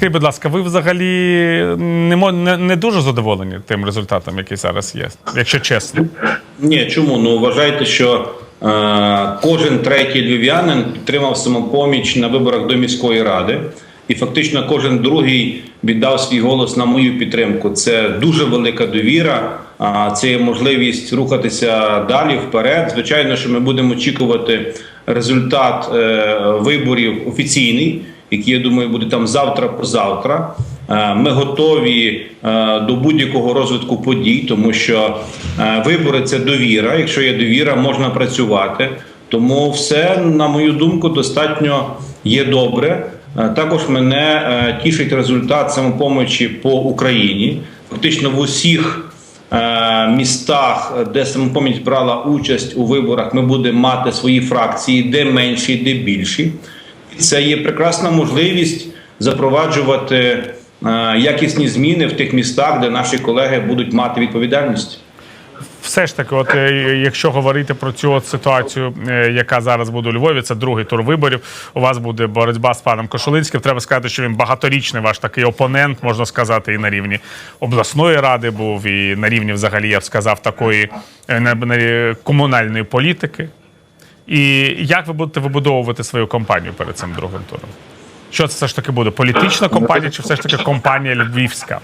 Скажіть, будь ласка, ви взагалі не, не, не дуже задоволені тим результатом, який зараз є, якщо чесно? Ні, чому? Ну вважайте, що е, кожен третій львів'янин підтримав самопоміч на виборах до міської ради, і фактично кожен другий віддав свій голос на мою підтримку. Це дуже велика довіра. А це є можливість рухатися далі вперед. Звичайно, що ми будемо очікувати результат е, виборів офіційний, який я думаю буде там завтра позавтра. Е, Ми готові е, до будь-якого розвитку подій, тому що е, вибори це довіра. Якщо є довіра, можна працювати. Тому все, на мою думку, достатньо є добре. Також мене тішить результат самопомочі по Україні. Фактично в усіх містах, де самопоміч брала участь у виборах, ми будемо мати свої фракції, де менші, де більші. Це є прекрасна можливість запроваджувати е, якісні зміни в тих містах, де наші колеги будуть мати відповідальність. Все ж таки, от е, якщо говорити про цю от ситуацію, е, яка зараз буде у Львові, це другий тур виборів. У вас буде боротьба з паном Кошулинським. Треба сказати, що він багаторічний ваш такий опонент, можна сказати, і на рівні обласної ради був, і на рівні, взагалі, я б сказав, такої на- на- комунальної політики. І як ви будете вибудовувати свою кампанію перед цим другим туром? Що це все ж таки буде? Політична компанія, чи все ж таки компанія львівська?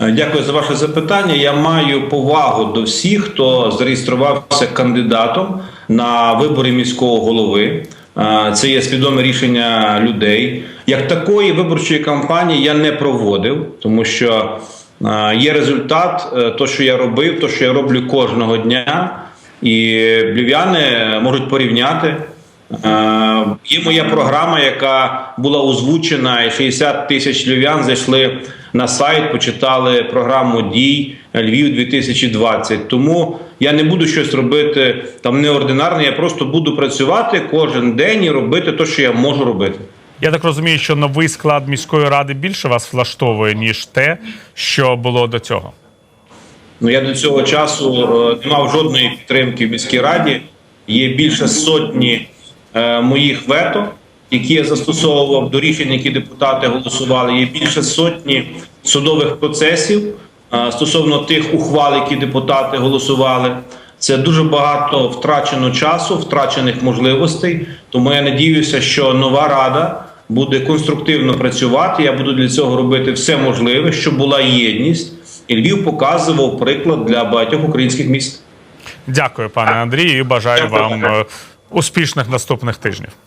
Е, Дякую за ваше запитання. Я маю повагу до всіх, хто зареєструвався кандидатом на вибори міського голови. Е, Це є свідоме рішення людей. Як такої виборчої кампанії я не проводив, тому що е, є результат, то, що я робив, то, що я роблю кожного дня, і львів'яни можуть порівняти. Е, Є моя програма, яка була озвучена, і 60 тисяч львів'ян зайшли на сайт, почитали програму дій Львів 2020. Тому я не буду щось робити там неординарне. Я просто буду працювати кожен день і робити те, що я можу робити. Я так розумію, що новий склад міської ради більше вас влаштовує, ніж те, що було до цього. Ну я до цього часу е, не мав жодної підтримки в міській раді. Є більше сотні е, моїх вето, які я застосовував до рішень, які депутати голосували. Є більше сотні судових процесів е, стосовно тих ухвал, які депутати голосували. Це дуже багато втрачено часу, втрачених можливостей. Тому я надіюся, що нова рада буде конструктивно працювати. Я буду для цього робити все можливе, щоб була єдність. І Львів показував приклад для багатьох українських міст. Дякую, пане Андрію, і бажаю Дякую. вам пане. успішних наступних тижнів.